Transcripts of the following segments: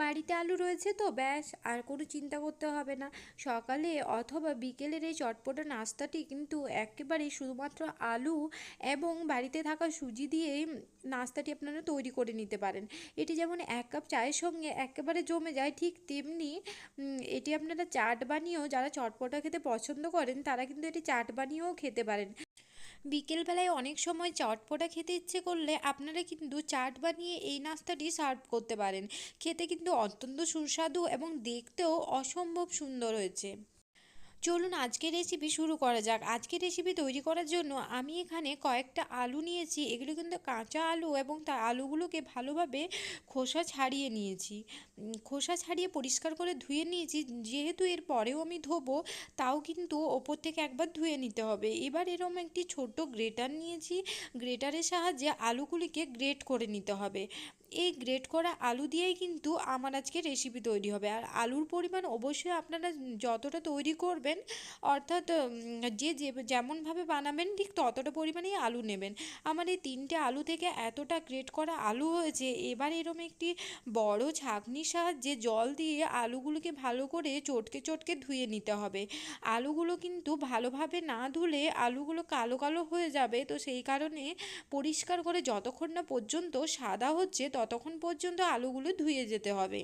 বাড়িতে আলু রয়েছে তো, ব্যাস, আর কোনো চিন্তা করতে হবে না। সকালে অথবা বিকেলের এই চটপটা নাস্তাটি কিন্তু একেবারেই শুধুমাত্র আলু এবং বাড়িতে থাকা সুজি দিয়েই নাস্তাটি আপনারা তৈরি করে নিতে পারেন। এটি যেমন এক কাপ চায়ের সঙ্গে একেবারে জমে যায়, ঠিক তেমনি এটি আপনারা চাট বানিয়েও যারা চটপটা খেতে পছন্দ করেন, তারা কিন্তু এটি চাট বানিয়েও খেতে পারেন। বিকেলবেলায় অনেক সময় চটপটা খেতে ইচ্ছে করলে আপনারা কিন্তু চাট বানিয়ে এই নাস্তাটি সার্ভ করতে পারেন। খেতে কিন্তু অত্যন্ত সুস্বাদু এবং দেখতেও অসম্ভব সুন্দর হয়েছে। চলুন আজকের রেসিপি শুরু করা যাক। আজকের রেসিপি তৈরি করার জন্য আমি এখানে কয়েকটা আলু নিয়েছি। এগুলো কিন্তু কাঁচা আলু এবং তা আলুগুলোকে ভালোভাবে খোসা ছাড়িয়ে নিয়েছি। খোসা ছাড়িয়ে পরিষ্কার করে ধুয়ে নিয়েছি। যেহেতু এর পরেও আমি ধোবো, তাও কিন্তু ওপর থেকে একবার ধুয়ে নিতে হবে। এবার এরকম একটি ছোট্ট গ্রেটার নিয়েছি। গ্রেটারের সাহায্যে আলুগুলিকে গ্রেট করে নিতে হবে। এই গ্রেট করা আলু দিয়েই কিন্তু আমার আজকে রেসিপি তৈরি হবে। আর আলুর পরিমাণ অবশ্যই আপনারা যতটা তৈরি করবেন অর্থাৎ যে যে, যেমনভাবে বানাবেন, ঠিক ততটা পরিমাণেই আলু নেবেন। আমার এই তিনটে আলু থেকে এতটা গ্রেট করা আলু হয়েছে, এবার এরম একটি বড় ছাঁকনির সাহায্যে জল দিয়ে আলুগুলোকে ভালো করে চটকে চটকে ধুয়ে নিতে হবে। আলুগুলো কিন্তু ভালোভাবে না ধুলে আলুগুলো কালো কালো হয়ে যাবে। তো সেই কারণে পরিষ্কার করে যতক্ষণ না পর্যন্ত সাদা হচ্ছে, ততক্ষণ পর্যন্ত আলুগুলো ধুয়ে যেতে হবে।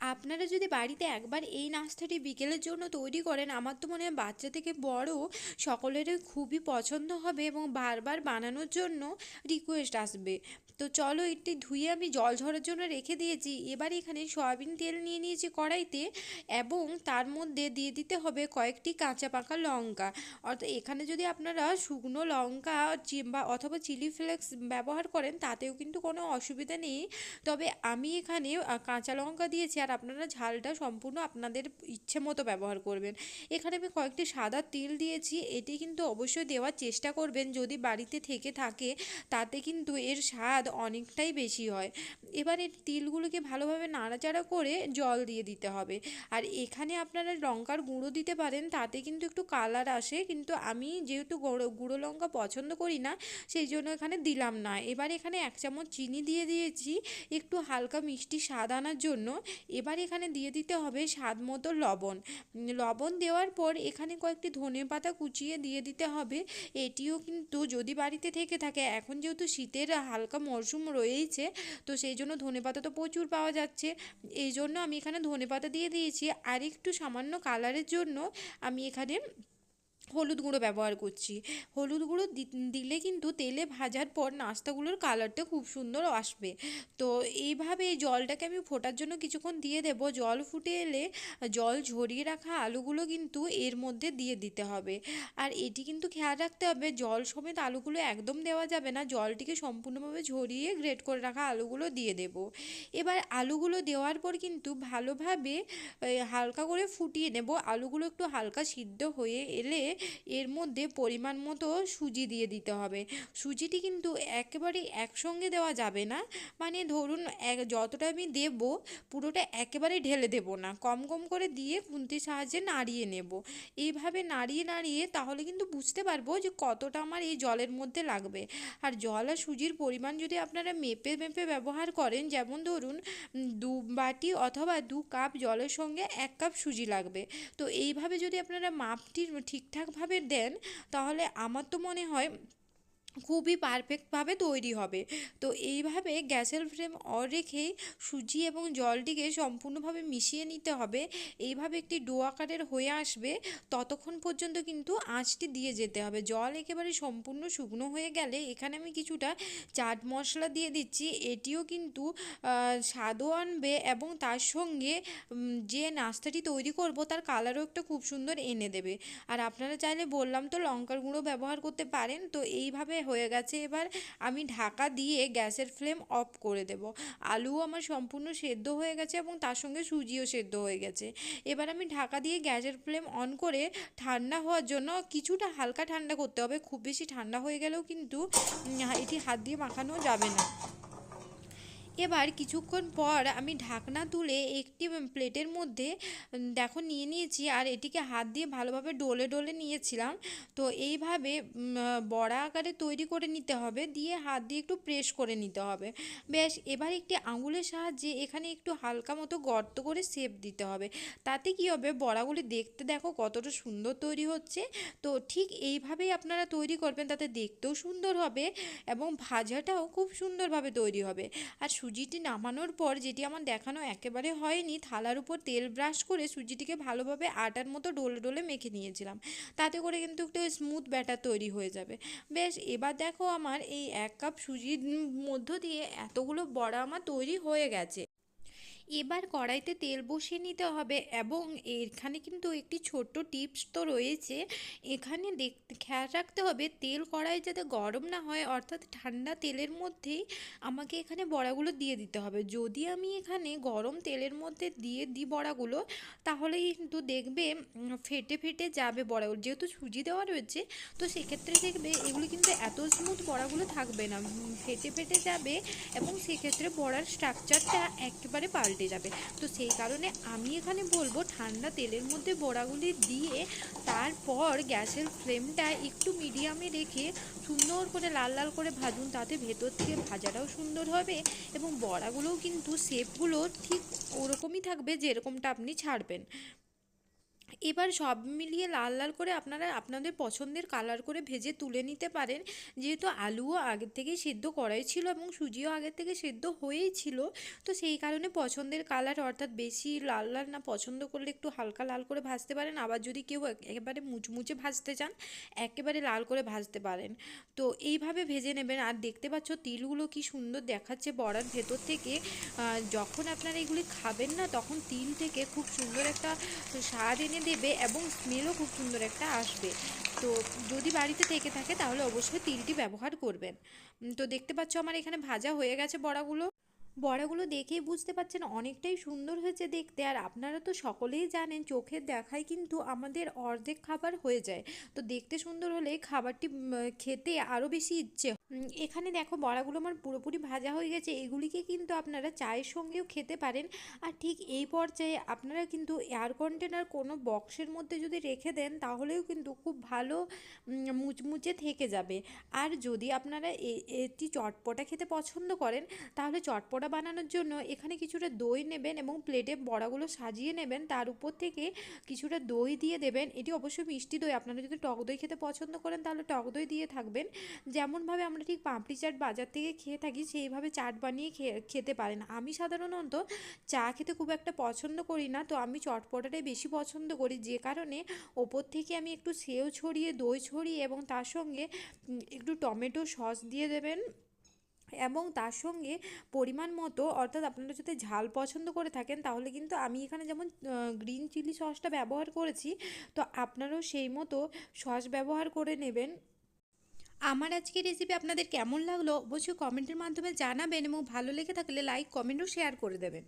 আপনারা যদি বাড়িতে একবার এই নাস্তাটি বিকেলের জন্য তৈরি করেন, আমার তো মনে হয় বাচ্চা থেকে বড় সকলেরই খুবই পছন্দ হবে এবং বারবার বানানোর জন্য রিকোয়েস্ট আসবে। তো চলো এটি ধুয়ে আমি জল ঝরার জন্য রেখে দিয়েছি। এবার এখানে সয়াবিন তেল নিয়ে নিয়েছি কড়াইতে এবং তার মধ্যে দিয়ে দিতে হবে কয়েকটি কাঁচা পাকা লঙ্কা। অর্থাৎ এখানে যদি আপনারা শুকনো লঙ্কা বা অথবা চিলি ফ্লেক্স ব্যবহার করেন, তাতেও কিন্তু কোনো অসুবিধা নেই। তবে আমি এখানে কাঁচা লঙ্কা দিয়েছি আর আপনারা ঝালটা সম্পূর্ণ আপনাদের ইচ্ছে মতো ব্যবহার করবেন। এখানে আমি কয়েকটি সাদা তিল দিয়েছি, এটি কিন্তু অবশ্যই দেওয়ার চেষ্টা করবেন। যদি বাড়িতে থেকে থাকে, তাতে কিন্তু এর স্বাদ অনেকটাই বেশি হয়। এবার এর তিলগুলোকে ভালোভাবে নাড়াচাড়া করে জল দিয়ে দিতে হবে। আর এখানে আপনারা লঙ্কার গুঁড়ো দিতে পারেন, তাতে কিন্তু একটু কালার আসে। কিন্তু আমি যেহেতু গুঁড়ো লঙ্কা পছন্দ করি না, সেই জন্য এখানে দিলাম না। এবার এখানে এক চামচ চিনি দিয়ে দিয়েছি, একটু হালকা মিষ্টি স্বাদ আনার জন্য। এবার এখানে দিয়ে দিতে হবে স্বাদ মতো লবণ লবণ দেওয়ার পর এখানে কয়েকটি ধনে পাতা কুচিয়ে দিয়ে দিতে হবে। এটিও কিন্তু যদি বাড়িতে থেকে থাকে, এখন যেহেতু শীতের হালকা মরশুম রয়েইছে, তো সেই জন্য ধনে পাতা তো প্রচুর পাওয়া যাচ্ছে। এই জন্য আমি এখানে ধনে পাতা দিয়ে দিয়েছি। আর একটু সামান্য কালারের জন্য আমি এখানে হলুদ গুঁড়ো ব্যবহার করছি। হলুদ গুঁড়ো দিলে কিন্তু তেলে ভাজার পর নাস্তাগুলোর কালারটা খুব সুন্দর আসবে। তো এইভাবে এই জলটাকে আমি ফোটার জন্য কিছুক্ষণ দিয়ে দেব। জল ফুটে এলে জল ঝরিয়ে রাখা আলুগুলো কিন্তু এর মধ্যে দিয়ে দিতে হবে। আর এটি কিন্তু খেয়াল রাখতে হবে, জল সমেত আলুগুলো একদম দেওয়া যাবে না। জলটিকে সম্পূর্ণভাবে ঝরিয়ে গ্রেট করে রাখা আলুগুলো দিয়ে দেব। এবার আলুগুলো দেওয়ার পর কিন্তু ভালোভাবে হালকা করে ফুটিয়ে নেব। আলুগুলো একটু হালকা সিদ্ধ হয়ে এলে এর মধ্যে পরিমাণ মতো সুজি দিয়ে দিতে হবে। সুজিটি কিন্তু একেবারে একসঙ্গে দেওয়া যাবে না। মানে ধরুন এক, যতটা আমি দেব, পুরোটা একেবারে ঢেলে দেব না। কম কম করে দিয়ে খুন্তির সাহায্যে নাড়িয়ে নেব। এইভাবে নাড়িয়ে নাড়িয়ে তাহলে কিন্তু বুঝতে পারব যে কতটা আমার এই জলের মধ্যে লাগবে। আর জল আর সুজির পরিমাণ যদি আপনারা মেপে মেপে ব্যবহার করেন, যেমন ধরুন দু বাটি অথবা দু কাপ জলের সঙ্গে এক কাপ সুজি লাগবে। তো এইভাবে যদি আপনারা মাপটি ঠিকঠাকভাবে দেন তাহলে আমার তো মনে হয় খুবই পারফেক্টভাবে তৈরি হবে। তো এইভাবে গ্যাসের ফ্লেম অন রেখেই সুজি এবং জলটিকে সম্পূর্ণভাবে মিশিয়ে নিতে হবে। এইভাবে একটি ডো আকারের হয়ে আসবে, ততক্ষণ পর্যন্ত কিন্তু আঁচটি দিয়ে যেতে হবে। জল একেবারে সম্পূর্ণ শুকনো হয়ে গেলে এখানে আমি কিছুটা চাট মশলা দিয়ে দিচ্ছি। এটিও কিন্তু স্বাদও আনবে এবং তার সঙ্গে যে নাস্তাটি তৈরি করব তার কালারও একটা খুব সুন্দর এনে দেবে। আর আপনারা চাইলে বললাম তো লঙ্কার গুঁড়ো ব্যবহার করতে পারেন। তো এইভাবে হয়ে গেছে। এবার আমি ঢাকা দিয়ে গ্যাসের ফ্লেম অফ করে দেব। আলুও আমার সম্পূর্ণ সেদ্ধ হয়ে গেছে এবং তার সঙ্গে সুজিও সেদ্ধ হয়ে গেছে। এবার আমি ঢাকা দিয়ে গ্যাসের ফ্লেম অন করে ঠান্ডা হওয়ার জন্য কিছুটা হালকা ঠান্ডা করতে হবে। খুব বেশি ঠান্ডা হয়ে গেলেও কিন্তু এটি হাত দিয়ে মাখানো যাবে না। এবার কিছুক্ষণ পর আমি ঢাকনা তুলে একটি প্লেটের মধ্যে দেখো নিয়ে নিয়েছি আর এটিকে হাত দিয়ে ভালোভাবে ডলে ডলে নিয়েছিলাম। তো এইভাবে বড়া আকারে তৈরি করে নিতে হবে, দিয়ে হাত দিয়ে একটু প্রেস করে নিতে হবে। বেশ এবার একটি আঙুলের সাহায্যে এখানে একটু হালকা মতো গর্ত করে শেপ দিতে হবে। তাতে কি হবে, বড়াগুলি দেখতে দেখো কতটা সুন্দর তৈরি হচ্ছে। তো ঠিক এইভাবেই আপনারা তৈরি করবেন, তাতে দেখতেও সুন্দর হবে এবং ভাজাটাও খুব সুন্দরভাবে তৈরি হবে। আর সুজিটি নামানোর পর যেটি আমার দেখানো একেবারে হয়নি, থালার উপর তেল ব্রাশ করে সুজিটিকে ভালোভাবে আটার মতো ডোলে ডোলে মেখে নিয়েছিলাম। তাতে করে কিন্তু একটু স্মুথ ব্যাটার তৈরি হয়ে যাবে। বেশ, এবার দেখো আমার এই এক কাপ সুজির মধ্য দিয়ে এতগুলো বড়া আমার তৈরি হয়ে গেছে। এবার কড়াইতে তেল বসিয়ে নিতে হবে এবং এখানে কিন্তু একটি ছোট্ট টিপস তো রয়েছে। এখানে দেখতে খেয়াল রাখতে হবে তেল কড়াই যাতে গরম না হয়, অর্থাৎ ঠান্ডা তেলের মধ্যেই আমাকে এখানে বড়াগুলো দিয়ে দিতে হবে। যদি আমি এখানে গরম তেলের মধ্যে দিয়ে দিই বড়াগুলো তাহলে কিন্তু দেখবে ফেটে ফেটে যাবে বড়াগুলো। যেহেতু সুজি দেওয়া রয়েছে, তো সেক্ষেত্রে দেখবে এগুলো কিন্তু এত স্মুথ বড়াগুলো থাকবে না। ফেটে ফেটে যাবে এবং সেক্ষেত্রে বড়ার স্ট্রাকচারটা একেবারে পাল্টে যাবে। তো সেই কারণে আমি এখানে বলব ঠান্ডা তেলের মধ্যে বড়াগুলি দিয়ে তারপর গ্যাসের ফ্লেমটা একটু মিডিয়ামে রেখে সুন্দর করে লাল লাল করে ভাজুন, তাতে ভেতর থেকে ভাজাটাও সুন্দর হবে এবং বড়াগুলোও কিন্তু শেপগুলো ঠিক ওরকমই থাকবে যেরকমটা আপনি ছাড়বেন। এবার সব মিলিয়ে লাল লাল করে আপনারা আপনাদের পছন্দের কালার করে ভেজে তুলে নিতে পারেন। যেহেতু আলুও আগের থেকেই সেদ্ধ করাই ছিল এবং সুজিও আগের থেকে সেদ্ধ হয়েই ছিল, তো সেই কারণে পছন্দের কালার অর্থাৎ বেশি লাল লাল না পছন্দ করলে একটু হালকা লাল করে ভাজতে পারেন। আবার যদি কেউ একেবারে মুচমুচে ভাজতে চান, একেবারে লাল করে ভাজতে পারেন। তো এইভাবে ভেজে নেবেন। আর দেখতে পাচ্ছ তিলগুলো কি সুন্দর দেখাচ্ছে বড়ার ভেতর থেকে। যখন আপনারা এগুলি খাবেন না, তখন তিল থেকে খুব সুন্দর একটা স্বাদ এনে দেবে এবং স্মেলও খুব সুন্দর একটা আসবে। তো যদি বাড়িতে থেকে থাকে তাহলে অবশ্যই তিলটি ব্যবহার করবেন। তো দেখতে পাচ্ছ আমার এখানে ভাজা হয়ে গেছে বড়াগুলো। বড়াগুলো দেখেই বুঝতে পারছেন অনেকটাই সুন্দর হয়েছে দেখতে। আর আপনারা তো সকলেই জানেন চোখের দেখায় কিন্তু আমাদের অর্ধেক খাবার হয়ে যায়। তো দেখতে সুন্দর হলে খাবারটি খেতে আরও বেশি ইচ্ছে এখানে দেখো বড়াগুলো আমার পুরোপুরি ভাজা হয়ে গেছে। এগুলিকে কিন্তু আপনারা চায়ের সঙ্গেও খেতে পারেন। আর ঠিক এই পর্যায়ে আপনারা কিন্তু এয়ার কন্টেনার কোনো বক্সের মধ্যে যদি রেখে দেন, তাহলেও কিন্তু খুব ভালো মুচমুচে থেকে যাবে। আর যদি আপনারা এটি চটপটা খেতে পছন্দ করেন, তাহলে চটপটা বানানোর জন্য এখানে কিছুটা দই নেবেন এবং প্লেটে বড়াগুলো সাজিয়ে নেবেন। তার উপর থেকে কিছুটা দই দিয়ে দেবেন। এটি অবশ্যই মিষ্টি দই। আপনারা যদি টক দই খেতে পছন্দ করেন, তাহলে টক দই দিয়ে থাকবেন। যেমনভাবে আমরা ঠিক পাপড়ি চাট বাজার থেকে খেয়ে থাকি, সেইভাবে চাট বানিয়ে খেতে পারেন। আমি সাধারণত চা খেতে খুব একটা পছন্দ করি না, তো আমি চটপটাটাই বেশি পছন্দ করি। যে কারণে ওপর থেকে আমি একটু সেও ছড়িয়ে, দই ছড়িয়ে এবং তার সঙ্গে একটু টমেটো সস দিয়ে দেবেন। এবং তার সঙ্গে পরিমাণ মতো, অর্থাৎ আপনারা যদি ঝাল পছন্দ করে থাকেন, তাহলে কিন্তু আমি এখানে যেমন গ্রিন চিলি সসটা ব্যবহার করেছি, তো আপনারাও সেই মতো সস ব্যবহার করে নেবেন। আমার আজকের রেসিপি আপনাদের কেমন লাগল, অবশ্যই কমেন্টের মাধ্যমে জানাবেন এবং ভালো লেগে থাকলে লাইক কমেন্টও শেয়ার করে দেবেন।